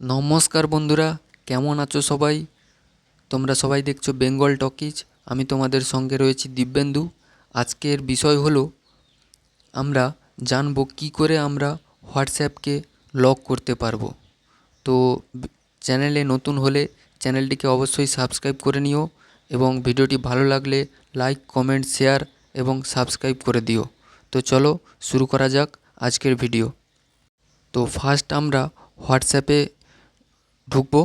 নমস্কার বন্ধুরা, কেমন আছো সবাই? তোমরা সবাই দেখছ বেঙ্গল টকিজ। আমি তোমাদের সঙ্গে রয়েছি দিব্যেন্দু। আজকের বিষয় হলো, আমরা জানব কি করে আমরা হোয়াটসঅ্যাপকে লক করতে পারব। তো চ্যানেলে নতুন হলে চ্যানেলটিকে অবশ্যই সাবস্ক্রাইব করে নিও এবং ভিডিওটি ভালো লাগলে লাইক, কমেন্ট, শেয়ার এবং সাবস্ক্রাইব করে দিও। তো চলো শুরু করা যাক আজকের ভিডিও। তো ফার্স্ট আমরা হোয়াটসঅ্যাপে ঢুকবো,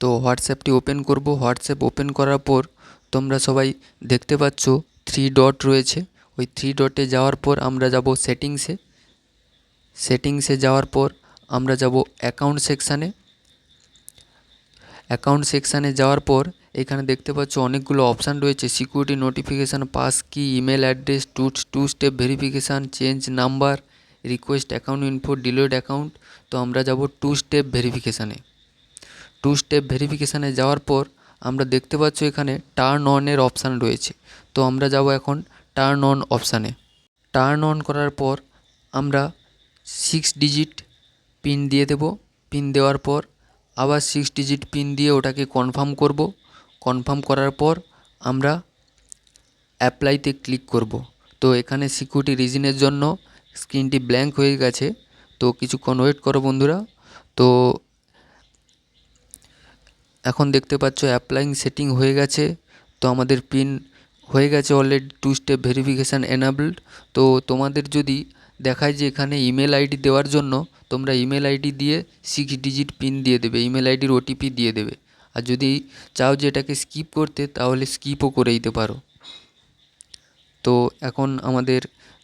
তো হোয়াটসঅ্যাপটি ওপেন করব। হোয়াটসঅ্যাপ ওপেন করার পর তোমরা সবাই দেখতে পাচ্ছ থ্রি ডট রয়েছে। ওই থ্রি ডটে যাওয়ার পর আমরা যাব সেটিংসে সেটিংসে যাওয়ার পর আমরা যাব অ্যাকাউন্ট সেকশানে অ্যাকাউন্ট সেকশানে যাওয়ার পর এখানে দেখতে পাচ্ছ অনেকগুলো অপশান রয়েছে। Security notification, passkey, email address two two step verification, change number, request account info delete account. তো আমরা যাব টু স্টেপ ভেরিফিকেশানে টু স্টেপ ভেরিফিকেশানে যাওয়ার পর আমরা দেখতে পাচ্ছ এখানে টার্ন অনের অপশান রয়েছে। তো আমরা যাব এখন টার্ন অন অপশানে টার্ন অন করার পর আমরা সিক্স ডিজিট পিন দিয়ে দেব। পিন দেওয়ার পর আবার সিক্স ডিজিট পিন দিয়ে ওটাকে কনফার্ম করব। কনফার্ম করার পর আমরা অ্যাপ্লাইতে ক্লিক করব। তো এখানে সিকিউরিটি রিজনের জন্য স্ক্রিনটি ব্ল্যাঙ্ক হয়ে গেছে। তো কিছুক্ষণ ওয়েট করো বন্ধুরা। তো এখন দেখতে পাচ্ছ অ্যাপ্লাইং সেটিং হয়ে গেছে। তো আমাদের পিন হয়ে গেছে already two step verification enabled তো তোমাদের যদি দেখায় যে এখানে ইমেল আইডি দেওয়ার জন্য, তোমরা ইমেল আইডি দিয়ে সিক্স ডিজিট পিন দিয়ে দেবে ইমেল আইডির ওটিপি দিয়ে দেবে। আর যদি চাও যে এটাকে স্কিপ করতে, তাহলে স্কিপও করে দিতে পারো। তো এখন আমাদের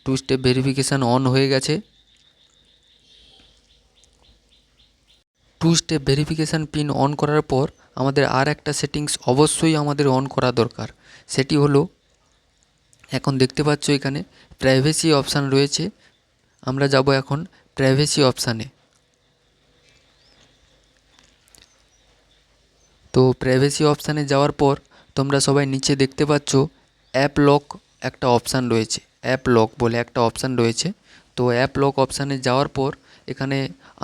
টু স্টেপ ভেরিফিকেশান অন হয়ে গেছে। Two step verification PIN on করার পর আমাদের আর একটা সেটিংস অবশ্যই আমাদের অন করা দরকার। সেটি হলো, এখন দেখতে পাচ্ছ এখানে প্রাইভেসি অপশান রয়েছে। আমরা যাব এখন প্রাইভেসি অপশানে তো প্রাইভেসি অপশানে যাওয়ার পর তোমরা সবাই নিচে দেখতে পাচ্ছ অ্যাপ লক একটা অপশান রয়েছে। অ্যাপ লক বলে একটা অপশান রয়েছে। তো অ্যাপ লক অপশানে যাওয়ার পর এখানে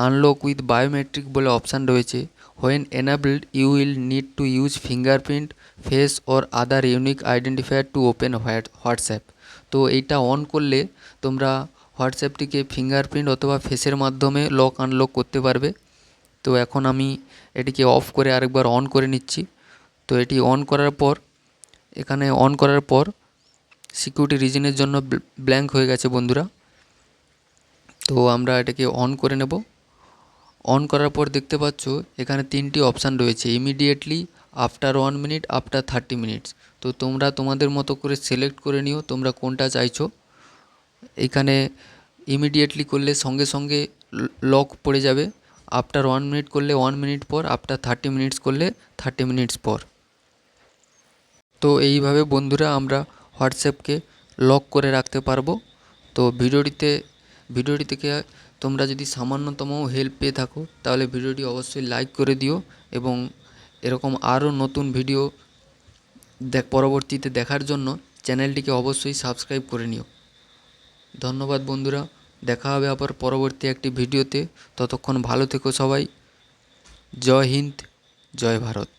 আনলক উইথ বায়োমেট্রিক বলে অপশান রয়েছে। When enabled you will need to use fingerprint face or other unique identifier to open WhatsApp তো এইটা অন করলে তোমরা হোয়াটসঅ্যাপটিকে ফিঙ্গারপ্রিন্ট অথবা ফেসের মাধ্যমে লক আনলক করতে পারবে। তো এখন আমি এটিকে অফ করে আরেকবার অন করে নিচ্ছি। তো এটি অন করার পর, এখানে অন করার পর সিকিউরিটি রিজনের জন্য ব্ল্যাঙ্ক হয়ে গেছে বন্ধুরা। তো আমরা এটাকে অন করে নেব। অন করার পর দেখতে পাচ্ছ, এখানে তিনটি অপশান রয়েছে। Immediately after one minute after thirty minutes তো তোমরা তোমাদের মতো করে সিলেক্ট করে নিও, তোমরা কোনটা চাইছো। এখানে ইমিডিয়েটলি করলে সঙ্গে সঙ্গে লক পড়ে যাবে। আফটার ওয়ান মিনিট করলে ওয়ান মিনিট পর আফটার থার্টি মিনিটস করলে থার্টি মিনিটস পর। তো এইভাবে বন্ধুরা আমরা হোয়াটসঅ্যাপকে লক করে রাখতে পারব। তো ভিডিওটিতে ভিডিওটি থেকে তোমরা যদি সামান্যতম হেল্প পেয়ে থাকো, তাহলে ভিডিওটি অবশ্যই লাইক করে দিও এবং এরকম আরও নতুন ভিডিও দেখ, পরবর্তীতে দেখার জন্য চ্যানেলটিকে অবশ্যই সাবস্ক্রাইব করে নিও। ধন্যবাদ বন্ধুরা, দেখা হবে আবার পরবর্তী একটি ভিডিওতে। ততক্ষণ ভালো থেকো সবাই। জয় হিন্দ, জয় ভারত।